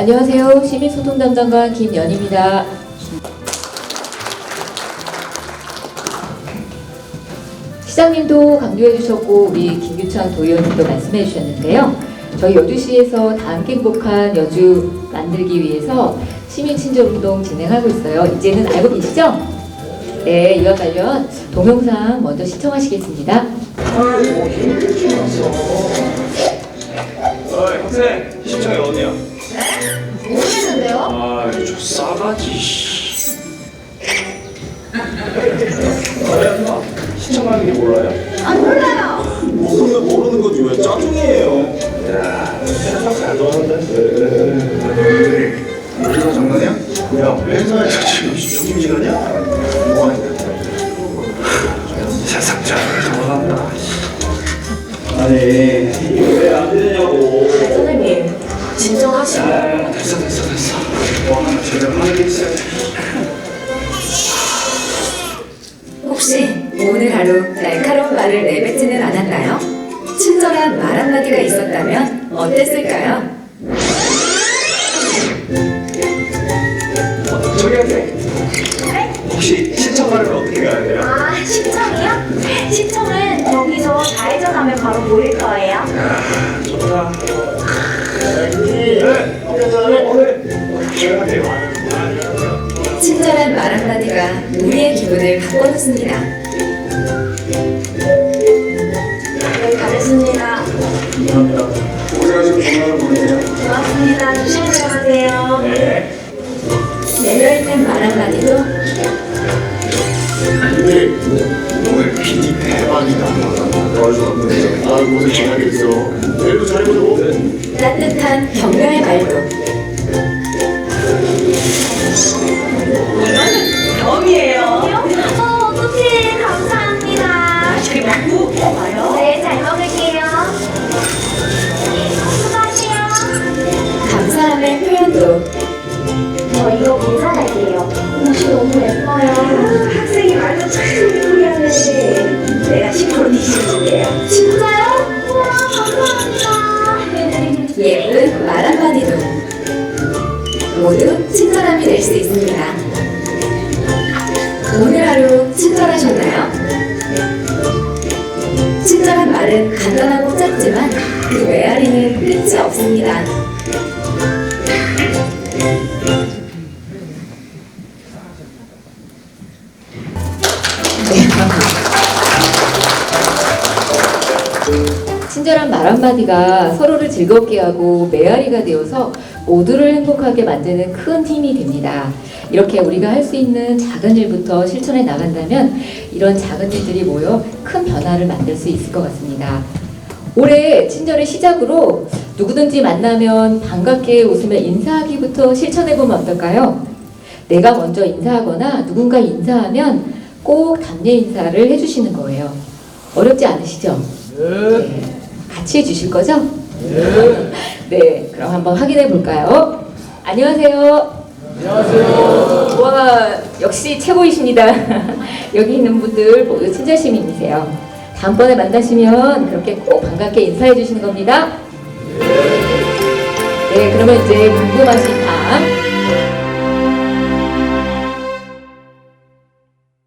안녕하세요. 시민소통 담당관 김연입니다. 시장님도 강조해 주셨고 우리 김규창 도의원님도 말씀해 주셨는데요. 저희 여주시에서 다 함께 행복한 여주 만들기 위해서 시민 친절 운동 진행하고 있어요. 이제는 알고 계시죠? 네, 이와 관련 동영상 먼저 시청하시겠습니다. 어이 학생 시청이 어디야? 모르겠는데요? 아, 저 싸가지. 씨. 아, 시청하는 게 몰라요? 아 몰라요. 모르면 모르는 거지 왜 짜증이에요? 진정하시고 아, 됐어, 됐어, 됐어. 와, 제대로 하는 게 있어야 돼. 혹시 오늘 하루 날카로운 말을 내뱉지는 않았나요? 친절한 말 한마디가 있었다면 어땠을까요? 어, 저기 학생. 혹시 신청하려면 어떻게 가야 돼요? 아 시청이요? 시청은 여기서 좌회전 하면 바로 보일 거예요. 아, 좋다. 네. 친절한 말 한마디가 우리의 기분을. 네 가겠습니다. 감사합니다 보내세요 고맙습니다. 조심히 들어가세요. 네. 매너있는 말 한마디도 오늘 PD 대박이다 도와줘서 고생해 아 고생 잘하겠어 한 격려의 말도 어 어떡해 감사합니다. 맛있게 먹고 봐요. 네 잘 먹을게요. 수고하세요. 감사함의 표현도 저 이거 계산할게요. 옷이 너무 예뻐요. 학생이 말도 참 예쁘게 내가 10% 디스줄게요. 진짜요? 우와, 감사합니다. 예쁜 될 수 있습니다. 오늘 하루 친절하셨나요? 친절한 말은 간단하고 짧지만 그 메아리는 끝이 없습니다. 친절한 말 한마디가 서로를 즐겁게 하고 메아리가 되어서 모두를 행복하게 만드는 큰 힘이 됩니다. 이렇게 우리가 할 수 있는 작은 일부터 실천해 나간다면 이런 작은 일들이 모여 큰 변화를 만들 수 있을 것 같습니다. 올해 친절의 시작으로 누구든지 만나면 반갑게 웃으며 인사하기부터 실천해 보면 어떨까요? 내가 먼저 인사하거나 누군가 인사하면 꼭 답례 인사를 해주시는 거예요. 어렵지 않으시죠? 네. 같이 해주실 거죠? 네. 그럼 한번 확인해 볼까요? 안녕하세요. 안녕하세요. 와, 역시 최고이십니다. 여기 있는 분들 모두 친절 시민이세요. 다음번에 만나시면 그렇게 꼭 반갑게 인사해 주시는 겁니다. 네, 그러면 이제 궁금하신 다음